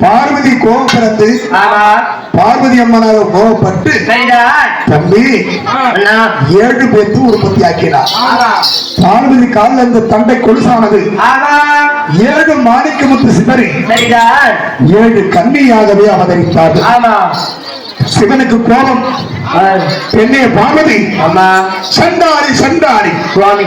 பார்வதி கோபப்படத்து ஆமா பார்வதி அம்மனாக கோபப்பட்டு தம்பி ஏழு பேத்து உற்பத்தி ஆக்கினார் பார்வதி காலில் இருந்த தண்டை கொலுசானது. ஏழு மாணிக்கமுத்து சிதறி ஏழு கன்னியாகவே அவதரித்தார்கள். ஆமா. சிவனுக்கு கோபம். பெண்ணே பார்வதி. சண்டாரி சண்டாரி சுவாமி.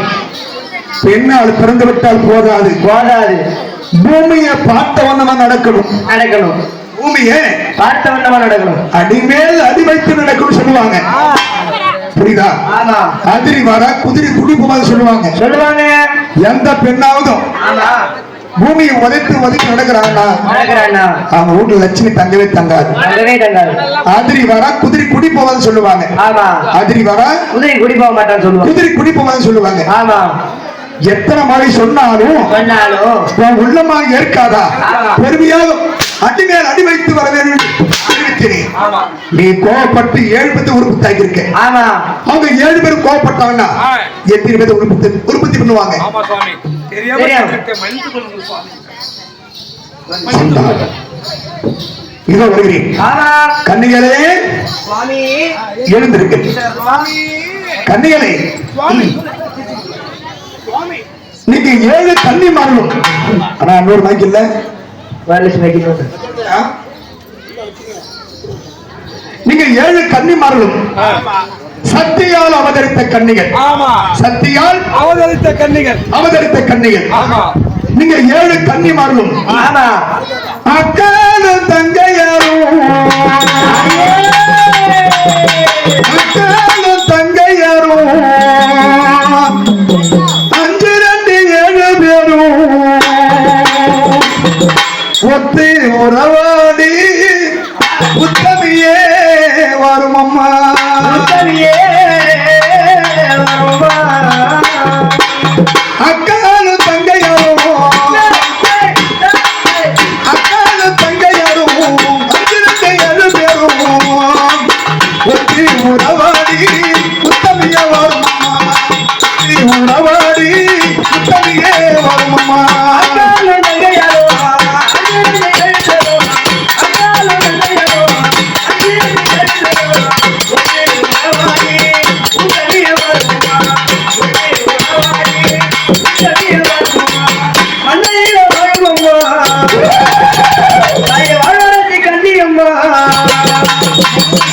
பெண்ணால் பிறந்து விட்டால் போதாது. போதாது. பூமியை பார்த்தவண்ணமா நடக்கணும். நடக்கணும். பூமியை பார்த்த வண்ணமா நடக்கணும் அடிமேல் அடி வைத்து நடக்கணும் சொல்லுவாங்க? புரியுதா? ஆமா. அதிரி வர குதிரை குடி போகாது சொல்லுவாங்க. சொல்லுவாங்க. எந்த பெண்ணாவதும் பூமியை உதைத்து உதைத்து நடக்கிறாங்கன்னா அவங்க வீட்டுல லட்சுமி தங்கவே தங்காது. அதிரி வர குதிரை குடி போகாது சொல்லுவாங்க. ஆமா. அதிரி வர குதிரை குடி போக மாட்டான்னு சொல்லுவாங்க. குதிரை குடி போகாது சொல்லுவாங்க. ஆமா. எத்தனை முறை சொன்னாலும் சொன்னாலும் ஏற்காதா? ஆமா. பெருமையாக அடி மேல் அடி வைத்து வர வேண்டும் அறிவித்தேன். நீ கோவப்பட்டு ஏழு பேத்து உற்பத்தி இருக்க ஆமா. அவங்க ஏழு பேரும் கோவப்பட்டாங்கன்னா ஆ. எத்தனை பேர் உற்பத்தி உற்பத்தி பண்ணுவாங்க. இதோ வருகிறேன். சுவாமி. எழுந்திருக்கு சுவாமி. கன்னிகளே சுவாமி. சுவாமி. நீங்க ஏழு கன்னி மாறணும். ஆனா இன்னொரு மைக் இல்ல. வைக்கணும் ஆ? நீங்க ஏழு கன்னி மாறணும் ஆமா சக்தியால் அவதரித்த கன்னிகள். ஆமா. சக்தியால் அவதரித்த கன்னிகள். அவதரித்த கன்னிகள். ஆமா. நீங்க ஏழு கன்னி மாறணும் ஆமா. அக்காலும் தங்கையாரும். அக்காலும் தங்கையாரும். ஒத்து உறவாடி உத்தமியே வரும் அம்மா உத்தமியே வருமா. அக்காலும் இருந்த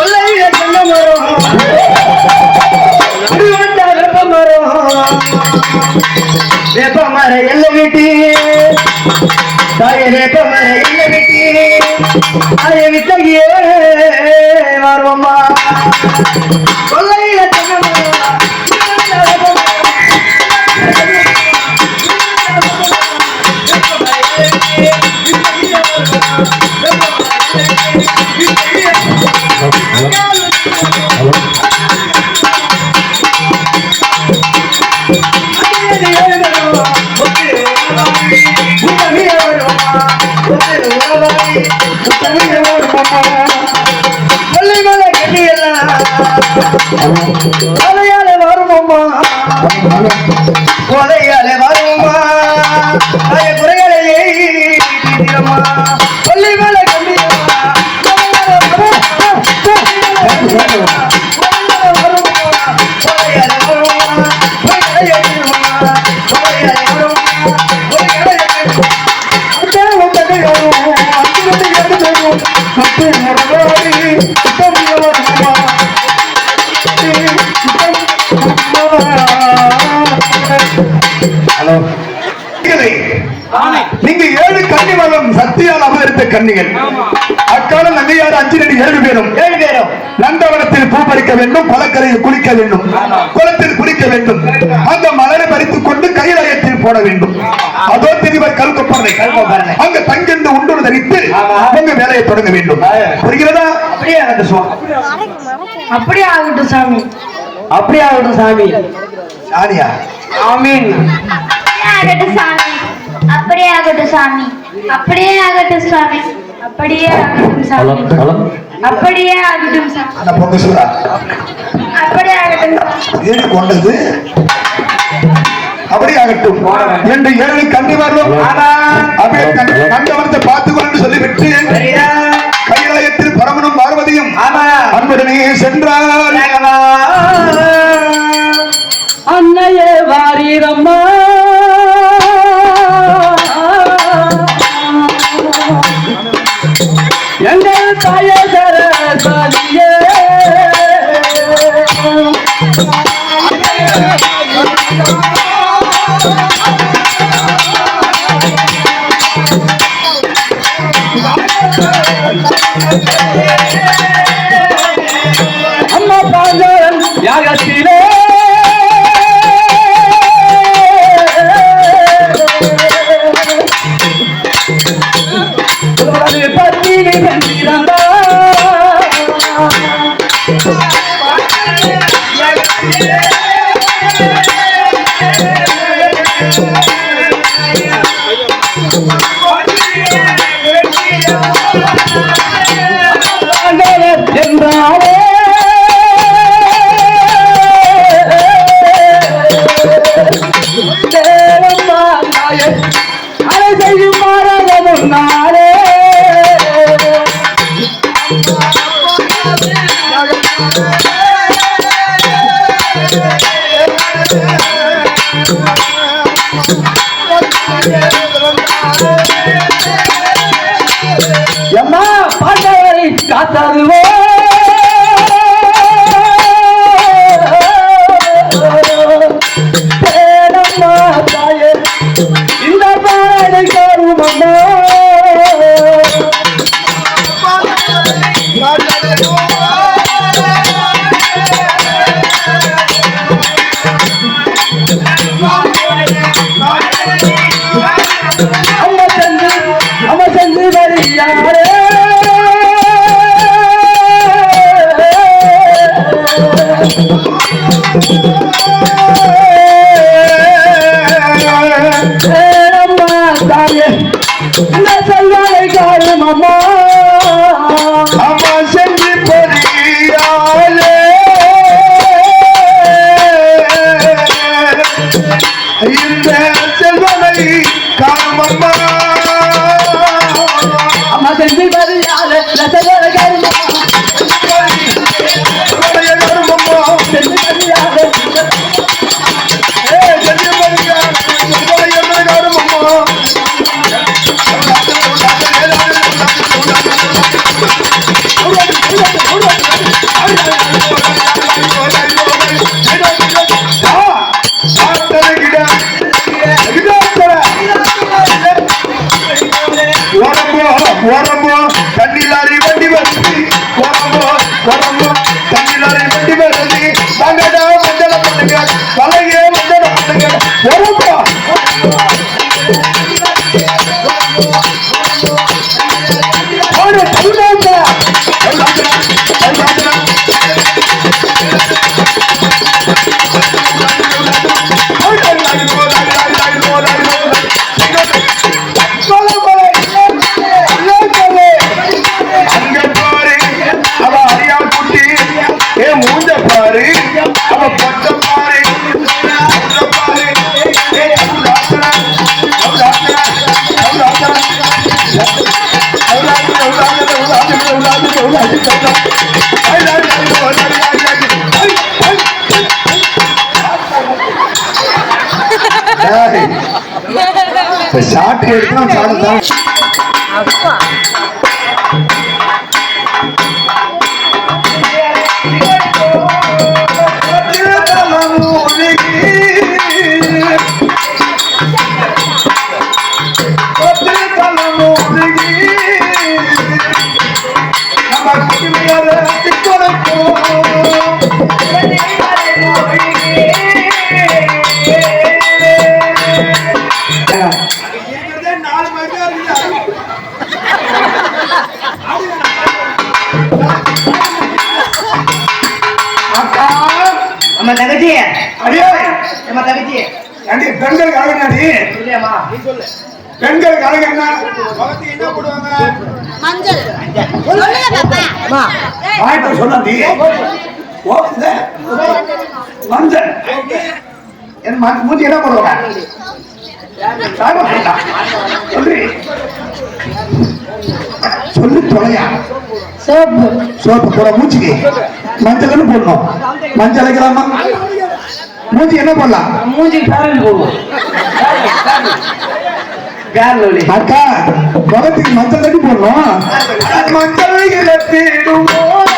கொல்லையில தென்னை மரம். வேப்ப மரம். வேப்ப மரம் எல்லை விட்டு தாய வேப்ப வித்தகியே கொல்லையில கொலையாலே வருமம்மா. கொலையா காணும் நீங்க ஏழு கன்னி வரும் சத்தியால் அவதரித்த கன்னிகள். அக்காலம் நங்கையார் அஞ்சனடி ஏழு பேரும். ஏழு பேரும். நந்தவனத்தில் பூ பறிக்க வேண்டும் பழக்கரையில் குளிக்க வேண்டும் குளத்தில் குளிக்க வேண்டும். அந்த மலரை பறித்துக் கொண்டு கைலாயத்தில் போட வேண்டும். அதோ தெரிவர் கல்கொப்பனை அங்க தங்கிருந்து உண்டு தரித்து உங்க வேலையை தொடங்க வேண்டும். புரிகிறதா? அப்படியே அப்படியே ஆகட்டும் சாமி. அப்படியே ஆகட்டும் சாமி. சாமியா ஆமீன். ஆகட்டும் சாமி. அப்படியே ஆகட்டும் சாமி. அப்படியே ஆகட்டும் சாமி. அப்படியே ஆகட்டும் சாமி. அப்படியே ஆகட்டும் சாமி. அந்த பொங்க சொல்றா? அப்படியே ஆகட்டும் சாமி. ஏழு கொண்டது. அப்படி ஆகட்டும். என்று ஏழு கண்டி வரணும் அப்படியே கண்- கண்டவனத்தை பார்த்துக்கொண்டு சொல்லிவிட்டு கைலாயத்தில் பரமனும் பார்வதியும் ஆமா. அன்புடனே சென்றார். அன்னையே வாரீரம்மா. எங்கள் தாய சரஸ்வதியே தாயே இந்த செல்வாயை காருமம்மா அம்மா Itu kan. பெண்கள் கலகன்னா பக்கத்துக்கு என்ன போடுவாங்க? மஞ்சள். சொல்லுங்க பாப்பா. மஞ்சள். என் ம- மூஞ்சி என்ன போட்டா. சொல்லு. சொல்லு தொலையா. சோப்பு. சோப்பு போட மூஞ்சிக்கு. மஞ்சள் போடணும். மஞ்சள் வைக்கலாமா மூஞ்சி என்ன பண்ணலாம் மூஞ்சி பேரல் போடுவோம். அக்கா முகத்துக்கு மஞ்சள் தட்டி போடணும். மஞ்சள் இழப்பிடுவோம்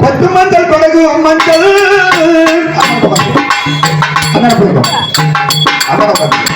பத்து மஞ்சள் படகு மஞ்சள் அண்ணா போயிருக்கோம் அண்ணா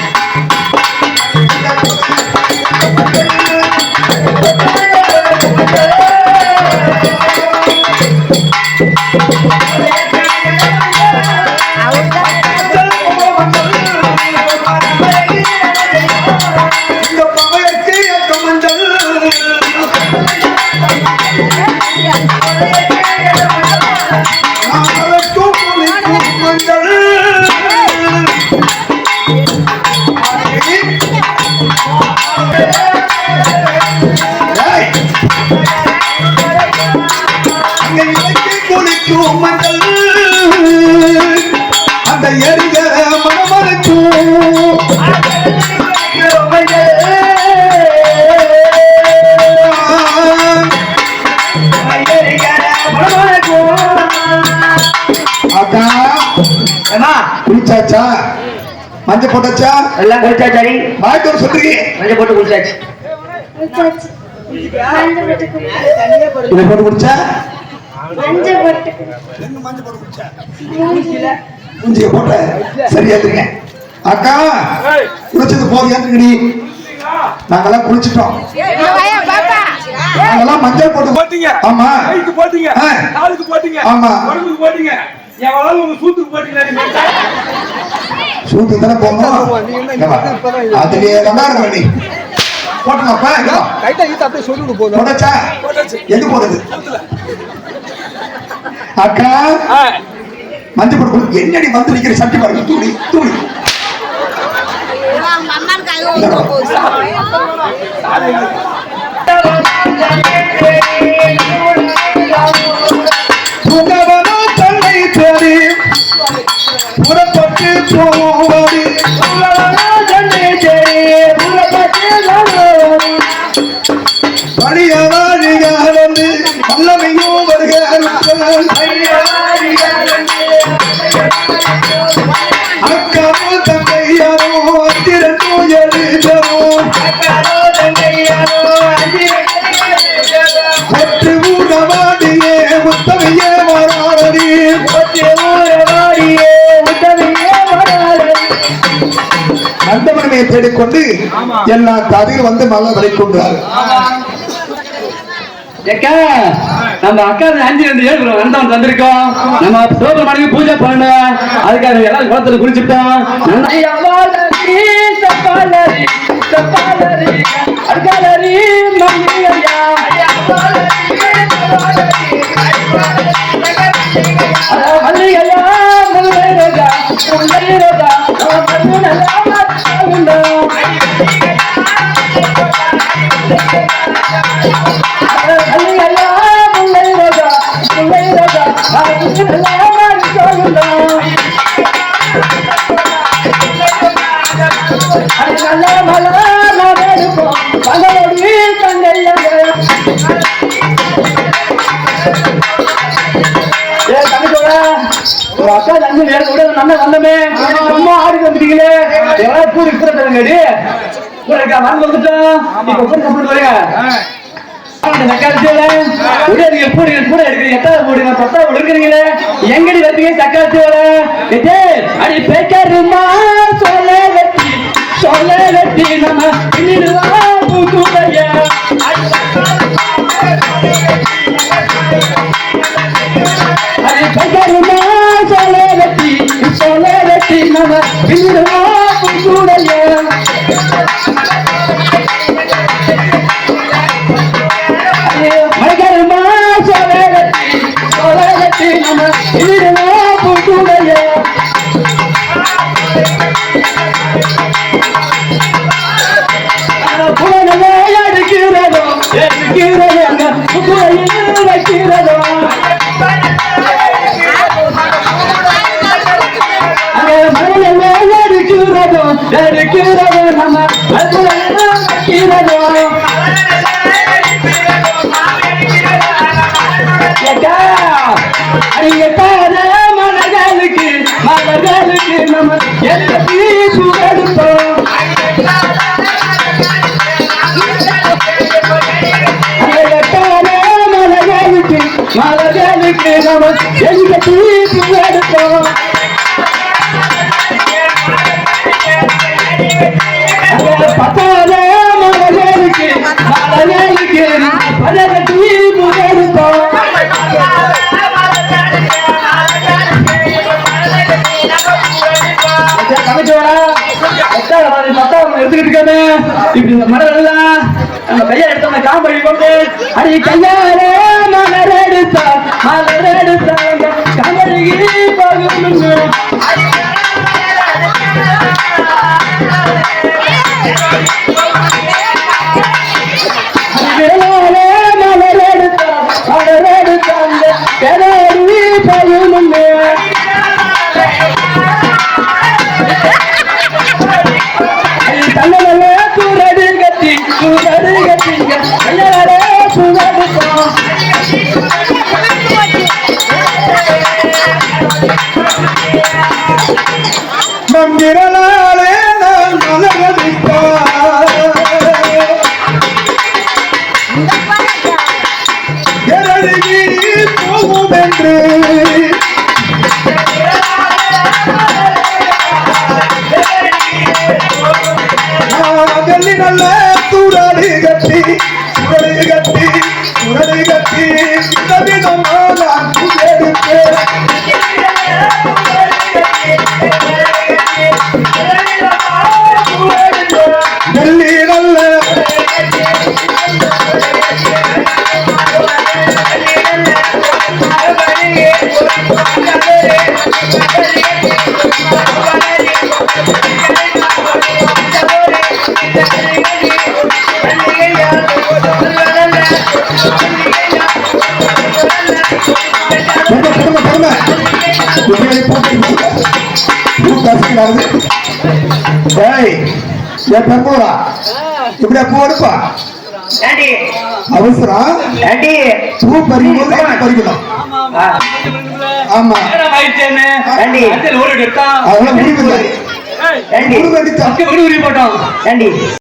மஞ்சள். மஞ்சள் போட்டாச்சா? எல்லாம் குளிச்சா சரி. வாய்த்தோர் சொல்றீங்க மஞ்சள் போட்டு குளிச்சாச்சு. போட்டு. இதை போட்டு குடிச்சா? மஞ்சள் போட்டு குளி. மூஞ்சில. மூஞ்சிய போட்ட சரியா இருங்க அக்கா குளிச்சது போதும் ஏத்துக்கடி நாங்கெல்லாம் குளிச்சிட்டோம். நாங்கெல்லாம் மஞ்சள் போட்டு போட்டீங்க. ஆமா. கைக்கு போட்டீங்க. ஆ. காலுக்கு போட்டீங்க. ஆமா. உடம்புக்கு போட்டீங்க. என் வாழ்வு உங்க சூத்துக்கு போட்டீங்களா நீங்க சூத்து தானே போகணும் அதுலயே தான் இருக்க நீ போட்டுமாப்பா லைட்டா ஈத்து அப்படியே சொல்லிவிடு போதும். போட்டாச்சா? எங்க போடுது அக்கா மஞ்சள் போட்டு குளி- என்னடி வந்து நிக்கிற சட்டி பாருங்க. தூளி தூளி. அவங்க நந்தவனமே தேடிக்கொண்டு எல்லா கதையும் வந்து மலை வரை கொண்டார் நம்ம அக்கா அஞ்சு ரெண்டு ஏழு வந்தவன் வந்திருக்கோம். நம்ம சோபர் மணிக்கு பூஜை பண்ண. அதுக்காக எல்லாரும் குளத்துல குளிச்சுட்டோம் Thank you. நல்ல மலர் நடக்கும் மகளோடு தங்கையாக ஏய், அக்கா தம்பி நேரம் கூட நல்லா வந்தமே சும்மா ஆடி வந்துட்டீங்களே எவ்வளவு பூ இருக்கிற தருங்கடி உங்களுக்கு வந்துட்டோம் இப்ப கூட கம்ப்ளீட் வரீங்க எங்கடி வரீங்க தக்காளி அடி பேக்கருமா சொல்ல வெட்டி சொல்ல வெட்டி நம்ம பின்னிடுவோம் அடி பேக்கருமா சொல்ல வெட்டி சொல்ல வெட்டி நம்ம பின்னிடுவோம் பூக்குடைய எடுத்துக்கிட்டு இப்படி இந்த மரம் எல்லாம் நம்ம கையை எடுத்தோம் காம்படி கொண்டு அடி கையாலே மலர் எடுத்தா மலர் இப்படி போட்டு பூ ஏய் என் பெருமூரா இப்படியா பூ எடுப்பா அவசரம் பூ பறிக்கும் போது பறிக்கணும் ஆமா நேரம் முடிவு போட்டோம்